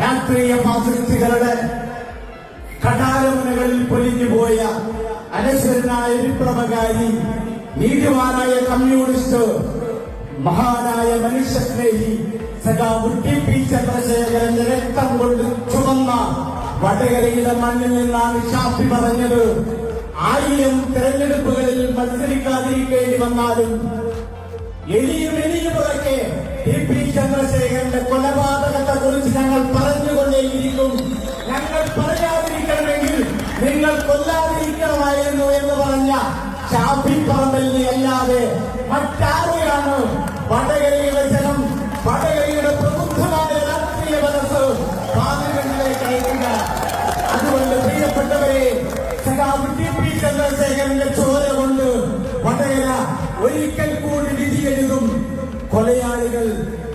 രാഷ്ട്രീയ ഫാസിസ്റ്റുകളുടെ കടാരമുനകളിൽ പൊലിഞ്ഞുപോയ അനശ്വരനായ വിപ്ലവകാരി നീതിമാനായ കമ്മ്യൂണിസ്റ്റ് മഹാനായ മനുഷ്യസ്നേഹി സഖാവ് ടി. പി. ചന്ദ്രശേഖരന്റെ രക്തം കൊണ്ട് ചുമന്ന വടകരയുടെ മണ്ണിൽ നിന്നാണ് ഷാഫി പറഞ്ഞത്. തെരഞ്ഞെടുപ്പുകളിൽ മത്സരിക്കാതിരിക്കേണ്ടി വന്നാലും എലിയും എലിയും പുറക്കെ ടി പി ചന്ദ്രശേഖരന്റെ കൊലപാതകത്തെ കുറിച്ച് ഞങ്ങൾ പറഞ്ഞുകൊണ്ടേയിരിക്കും. ഞങ്ങൾ പറയാതിരിക്കണമെങ്കിൽ നിങ്ങൾ കൊല്ലാതിരിക്കണമായിരുന്നു എന്ന് പറഞ്ഞ ഷാഫി പറമ്പലിനെ അല്ലാതെ മറ്റാരെയാണ് വടകരയുടെ ജനം വടകരയുടെ പ്രബുദ്ധമായ രാഷ്ട്രീയ മനസ്സ് പാർലമെന്റിലേക്ക് അയക്കുക? അതുകൊണ്ട് പ്രിയപ്പെട്ടവരെ സഖാവ് ഒരിക്കൽ കൂടി വിധി എഴുതും. കൊലയാളികൾ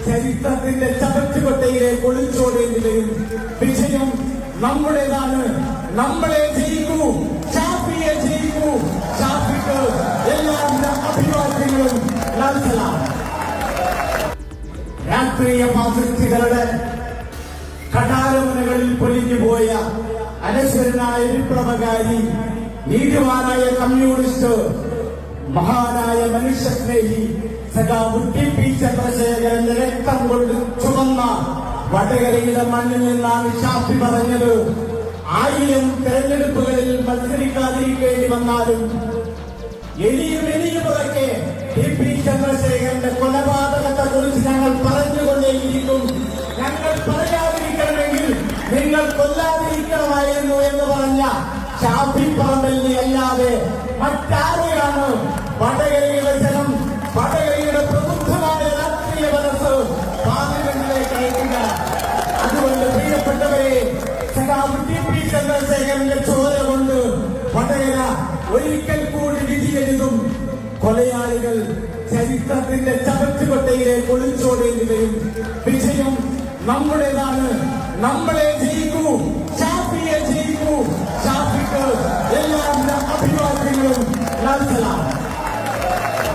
ചരിത്രത്തിന്റെ ചവറ്റുകൊട്ടയിലെ ഒളിച്ചോടേണ്ടിവരും. വിജയം നമ്മുടേതാണ്. നമ്മളെ ജയിക്കൂ. ഷാഫിയെ ജയിക്കൂ. ഷാഫിക്ക് എല്ലാവിധ അഭിവാദ്യങ്ങളും നൽകലാം. രാഷ്ട്രീയ ഫാസിസ്റ്റുകളുടെ കടാരമുനകളിൽ പൊലിഞ്ഞുപോയ അനശ്വരനായ വിപ്ലവകാരി നീതിമാനായ കമ്മ്യൂണിസ്റ്റ് മഹാനായ മനുഷ്യസ്നേഹി സദാ ടി പി ചന്ദ്രശേഖരന്റെ രക്തം കൊണ്ട് ചുമന്ന വടകരയുടെ മണ്ണിൽ നിന്നാണ് ഷാഫി പറഞ്ഞത്. ആയിരം തെരഞ്ഞെടുപ്പുകളിൽ മത്സരിക്കാതിരിക്കേണ്ടി വന്നാലും എലിയും എലിയും പുറക്കെ ടി പി ചന്ദ്രശേഖരന്റെ കൊലപാതകത്തെ കുറിച്ച് ഞങ്ങൾ പറഞ്ഞുകൊണ്ടേയിരിക്കും. ഞങ്ങൾ പറയാതിരിക്കണമെങ്കിൽ നിങ്ങൾ കൊല്ലാതിരിക്കണമായിരുന്നു എന്ന് പറഞ്ഞ ഷാഫി പറമ്പലിനെ അല്ലാതെ മറ്റാരെയാണ് വടകരയുടെ ജനം? വടകരയുടെ പ്രബുദ്ധമായ രാഷ്ട്രീയ മനസ്സ് പാർലമെന്റിലേക്ക് അയക്കുക. അതുകൊണ്ട് പ്രിയപ്പെട്ടവരെ സഖാവ് ടി പി ചന്ദ്രശേഖരന്റെ ചോര കൊണ്ട് വടകര ഒരിക്കൽ കൂടി വിധിയെഴുതും കൊലയാളികൾ ചരിത്രത്തിന്റെ ചവറ്റുകൊട്ടയിലേക്ക് ഒളിച്ചോടേണ്ടി വരും വിജയം നമ്മുടേതാണ്. നമ്മളെ ജയിക്കും. 他们就了